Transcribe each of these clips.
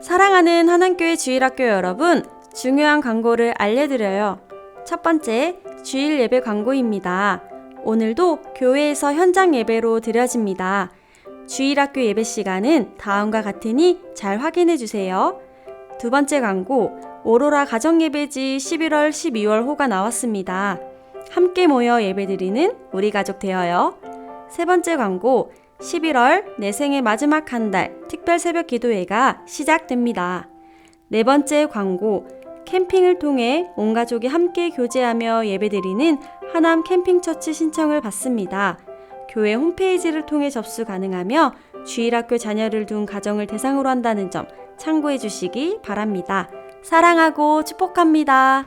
사랑하는 하남교회 주일학교 여러분, 중요한 광고를 알려드려요. 첫 번째, 주일 예배 광고입니다. 오늘도 교회에서 현장 예배로 드려집니다. 주일학교 예배 시간은 다음과 같으니 잘 확인해 주세요. 두 번째 광고, 오로라 가정예배지 11월, 12월 호가 나왔습니다. 함께 모여 예배드리는 우리 가족 되어요. 세 번째 광고, 11월 내 생의 마지막 한 달 특별 새벽 기도회가 시작됩니다. 네 번째 광고, 캠핑을 통해 온 가족이 함께 교제하며 예배드리는 하남 캠핑처치 신청을 받습니다. 교회 홈페이지를 통해 접수 가능하며 주일학교 자녀를 둔 가정을 대상으로 한다는 점 참고해 주시기 바랍니다. 사랑하고 축복합니다.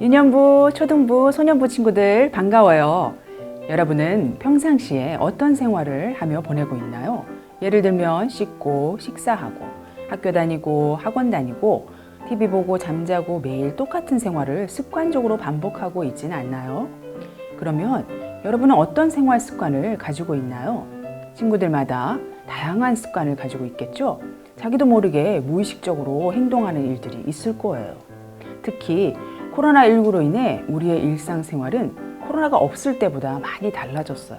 유년부, 초등부, 소년부 친구들 반가워요. 여러분은 평상시에 어떤 생활을 하며 보내고 있나요? 예를 들면 씻고 식사하고 학교 다니고 학원 다니고 TV 보고 잠자고 매일 똑같은 생활을 습관적으로 반복하고 있지는 않나요? 그러면 여러분은 어떤 생활 습관을 가지고 있나요? 친구들마다 다양한 습관을 가지고 있겠죠? 자기도 모르게 무의식적으로 행동하는 일들이 있을 거예요. 특히 코로나19로 인해 우리의 일상생활은 코로나가 없을 때보다 많이 달라졌어요.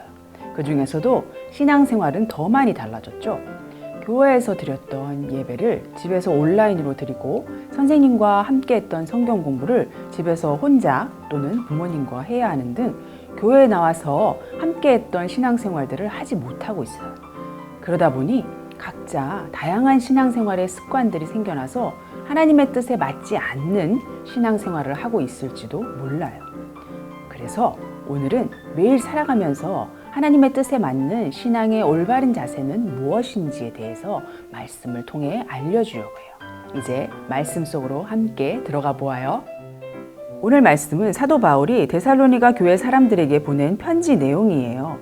그 중에서도 신앙생활은 더 많이 달라졌죠. 교회에서 드렸던 예배를 집에서 온라인으로 드리고 선생님과 함께 했던 성경 공부를 집에서 혼자 또는 부모님과 해야 하는 등 교회에 나와서 함께 했던 신앙생활들을 하지 못하고 있어요. 그러다 보니 각자 다양한 신앙생활의 습관들이 생겨나서 하나님의 뜻에 맞지 않는 신앙생활을 하고 있을지도 몰라요. 그래서 오늘은 매일 살아가면서 하나님의 뜻에 맞는 신앙의 올바른 자세는 무엇인지에 대해서 말씀을 통해 알려주려고 해요. 이제 말씀 속으로 함께 들어가 보아요. 오늘 말씀은 사도 바울이 데살로니가 교회 사람들에게 보낸 편지 내용이에요.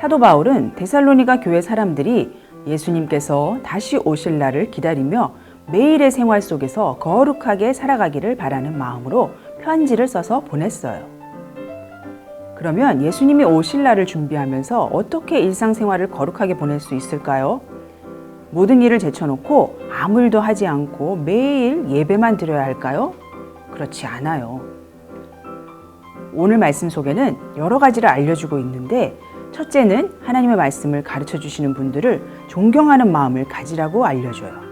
사도 바울은 데살로니가 교회 사람들이 예수님께서 다시 오실 날을 기다리며 매일의 생활 속에서 거룩하게 살아가기를 바라는 마음으로 편지를 써서 보냈어요. 그러면 예수님이 오실 날을 준비하면서 어떻게 일상생활을 거룩하게 보낼 수 있을까요? 모든 일을 제쳐놓고 아무 일도 하지 않고 매일 예배만 드려야 할까요? 그렇지 않아요. 오늘 말씀 속에는 여러 가지를 알려주고 있는데 첫째는 하나님의 말씀을 가르쳐 주시는 분들을 존경하는 마음을 가지라고 알려줘요.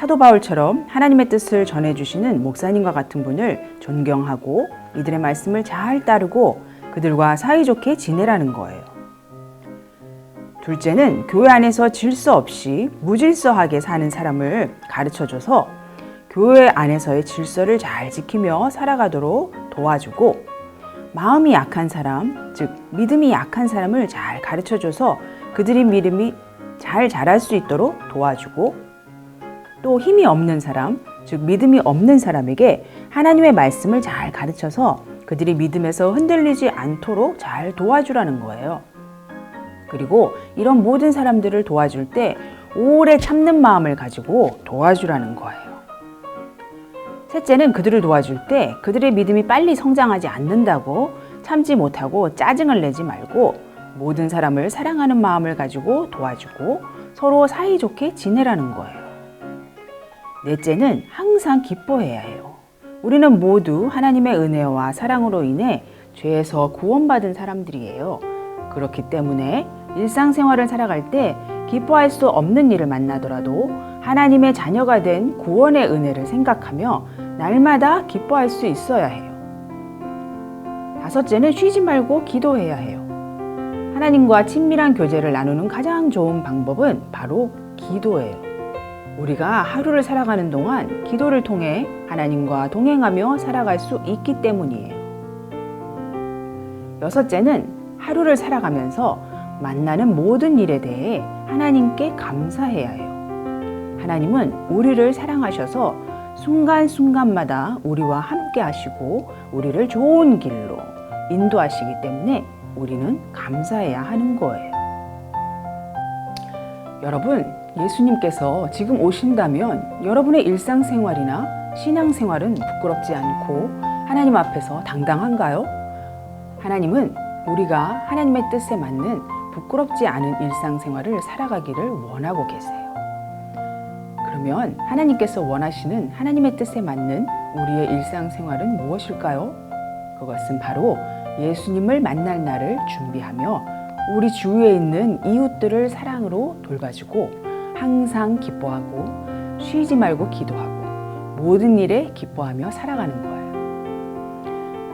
사도 바울처럼 하나님의 뜻을 전해주시는 목사님과 같은 분을 존경하고 이들의 말씀을 잘 따르고 그들과 사이좋게 지내라는 거예요. 둘째는 교회 안에서 질서 없이 무질서하게 사는 사람을 가르쳐 줘서 교회 안에서의 질서를 잘 지키며 살아가도록 도와주고 마음이 약한 사람, 즉 믿음이 약한 사람을 잘 가르쳐 줘서 그들이 믿음이 잘 자랄 수 있도록 도와주고 또 힘이 없는 사람, 즉 믿음이 없는 사람에게 하나님의 말씀을 잘 가르쳐서 그들이 믿음에서 흔들리지 않도록 잘 도와주라는 거예요. 그리고 이런 모든 사람들을 도와줄 때 오래 참는 마음을 가지고 도와주라는 거예요. 셋째는 그들을 도와줄 때 그들의 믿음이 빨리 성장하지 않는다고 참지 못하고 짜증을 내지 말고 모든 사람을 사랑하는 마음을 가지고 도와주고 서로 사이좋게 지내라는 거예요. 넷째는 항상 기뻐해야 해요. 우리는 모두 하나님의 은혜와 사랑으로 인해 죄에서 구원받은 사람들이에요. 그렇기 때문에 일상생활을 살아갈 때 기뻐할 수 없는 일을 만나더라도 하나님의 자녀가 된 구원의 은혜를 생각하며 날마다 기뻐할 수 있어야 해요. 다섯째는 쉬지 말고 기도해야 해요. 하나님과 친밀한 교제를 나누는 가장 좋은 방법은 바로 기도예요. 우리가 하루를 살아가는 동안 기도를 통해 하나님과 동행하며 살아갈 수 있기 때문이에요. 여섯째는 하루를 살아가면서 만나는 모든 일에 대해 하나님께 감사해야 해요. 하나님은 우리를 사랑하셔서 순간순간마다 우리와 함께 하시고 우리를 좋은 길로 인도하시기 때문에 우리는 감사해야 하는 거예요. 여러분, 예수님께서 지금 오신다면 여러분의 일상생활이나 신앙생활은 부끄럽지 않고 하나님 앞에서 당당한가요? 하나님은 우리가 하나님의 뜻에 맞는 부끄럽지 않은 일상생활을 살아가기를 원하고 계세요. 그러면 하나님께서 원하시는 하나님의 뜻에 맞는 우리의 일상생활은 무엇일까요? 그것은 바로 예수님을 만날 날을 준비하며 우리 주위에 있는 이웃들을 사랑으로 돌봐주고 항상 기뻐하고 쉬지 말고 기도하고 모든 일에 기뻐하며 살아가는 거예요.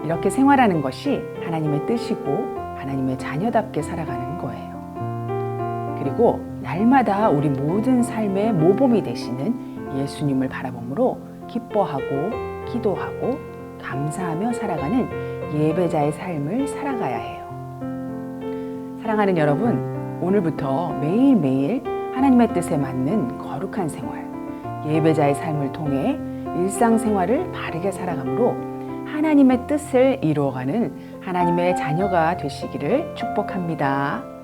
이렇게 생활하는 것이 하나님의 뜻이고 하나님의 자녀답게 살아가는 거예요. 그리고 날마다 우리 모든 삶의 모범이 되시는 예수님을 바라보므로 기뻐하고 기도하고 감사하며 살아가는 예배자의 삶을 살아가야 해요. 사랑하는 여러분, 오늘부터 매일매일 하나님의 뜻에 맞는 거룩한 생활, 예배자의 삶을 통해 일상생활을 바르게 살아감으로 하나님의 뜻을 이루어가는 하나님의 자녀가 되시기를 축복합니다.